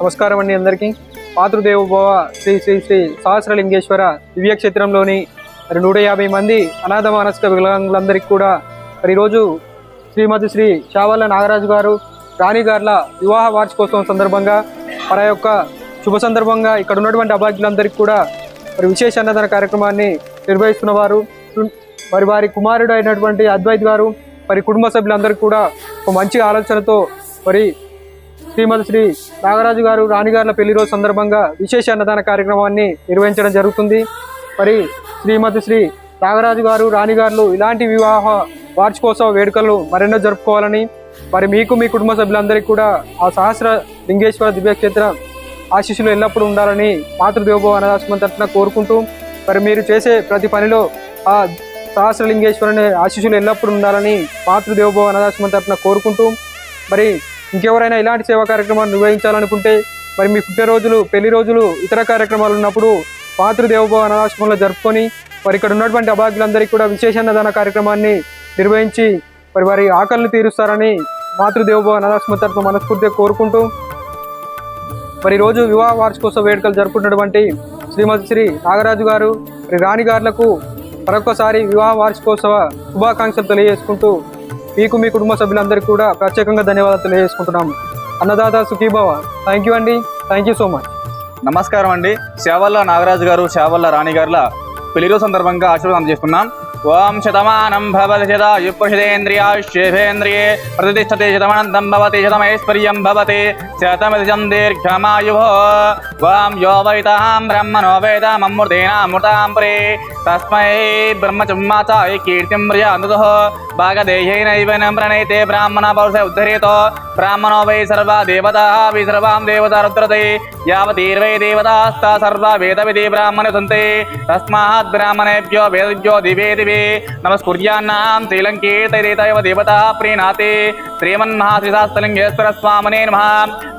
నమస్కారం అండి అందరికీ. మాతృదేవోభవ శ్రీ శ్రీ శ్రీ సహస్రలింగేశ్వర దివ్యక్షేత్రంలోని మరి నూట యాభై మంది అనాథ మానసిక వికలాంగులందరికీ కూడా మరి ఈరోజు శ్రీమతి శ్రీ చావల్ల నాగరాజు గారు రాణి గార్ల వివాహ వార్షికోత్సవం సందర్భంగా మరి యొక్క శుభ సందర్భంగా ఇక్కడ ఉన్నటువంటి అభాగ్యులందరికీ కూడా మరి విశేష అన్నదాన కార్యక్రమాన్ని నిర్వహిస్తున్న వారు మరి వారి కుమారుడు అయినటువంటి అద్వైత్ గారు మరి కుటుంబ సభ్యులందరికీ కూడా ఒక మంచి ఆలోచనతో మరి శ్రీమతి శ్రీ నాగరాజు గారు రాణిగారుల పెళ్ళి రోజు సందర్భంగా విశేష అన్నదాన కార్యక్రమాన్ని నిర్వహించడం జరుగుతుంది. మరి శ్రీమతి శ్రీ నాగరాజు గారు రాణిగారులు ఇలాంటి వివాహ వార్షికోత్సవ వేడుకలు మరెన్నో జరుపుకోవాలని మరి మీకు మీ కుటుంబ సభ్యులందరికీ కూడా ఆ సహస్ర లింగేశ్వర దివ్యక్షేత్ర ఆశీస్సులు ఎల్లప్పుడూ ఉండాలని మాతృదేవభవ అన్నదాశ్రమం తరఫున కోరుకుంటూ మరి మీరు చేసే ప్రతి పనిలో ఆ సహస్రలింగేశ్వరుని ఆశీస్సులు ఎల్లప్పుడూ ఉండాలని మాతృదేవభవ అన్నదాశ్రమం తరఫున కోరుకుంటూ మరి ఇంకెవరైనా ఇలాంటి సేవా కార్యక్రమాలు నిర్వహించాలనుకుంటే మరి మీ పుట్టినరోజులు పెళ్ళి రోజులు ఇతర కార్యక్రమాలు ఉన్నప్పుడు మాతృదేవభవ అనాథాశ్రమంలో జరుపుకొని మరి ఇక్కడ ఉన్నటువంటి అభాగ్యులందరికీ కూడా విశేష అన్నదాన కార్యక్రమాన్ని నిర్వహించి మరి వారి ఆకలిని తీరుస్తారని మాతృదేవభవ అనాథాశ్రమం తరఫున మనస్ఫూర్తిగా కోరుకుంటూ మరి రోజు వివాహ వార్షికోత్సవ వేడుకలు జరుపుకున్నటువంటి శ్రీమతి శ్రీ నాగరాజు గారు మరి రాణి గారులకు మరొకసారి వివాహ వార్షికోత్సవ శుభాకాంక్షలు తెలియజేసుకుంటూ మీకు మీ కుటుంబ సభ్యులందరికీ కూడా ప్రత్యేకంగా ధన్యవాదాలు తెలియజేసుకుంటున్నాము అన్నదాత సుఖీభావ. థ్యాంక్ యూ అండి. థ్యాంక్ యూ సో మచ్ నమస్కారం అండి. శావల్ల నాగరాజు గారు శావల్ల రాణి గారుల పెళ్ళి రోజు సందర్భంగా ఆశీర్వాదం చేసుకున్నాం ॐ शतमानं भवति शतायुपशितेन्द्रियायुष्येभेन्द्रिये प्रतिष्ठते शतमनन्दं भवति, शतमैश्वर्यं भवति, शतमिदं दीर्घमायुः। वां यो वैतां ब्रह्मणो वेदामृतेनामृतां प्रे, तस्मै ब्रह्मचम्माचाय कीर्तिं प्रियानुतः भागदेहेनैव न प्रणैते ब्राह्मणपौरुष उद्धरेतो బ్రాహ్మణో వై సర్వ దేవతా వై సర్వాం దేవతా రుద్రతే యావతీర్వై దేవతాస్తా సర్వ వేద విధి బ్రాహ్మణ సంతే తస్మాత్ బ్రాహ్మణేభ్యో వేదభ్యో దివే దివే నమస్కూర్యాన్నాం శ్రీలంకేతైరేతైవ దేవత ప్రీణాతే శ్రీమన్మహాశ్రీశాస్త్రలింగేశ్వర స్వామనే నమః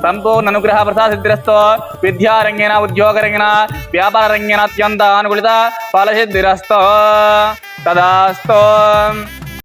సంపూర్ణ అనుగ్రహ ప్రసాసిద్ధిరస్తో విద్యారంగేణ ఉద్యోగరంగేణ వ్యాపారరంగేణ అత్యంత అనుకూలిత ఫలసిద్ధిరస్తో తదాస్తో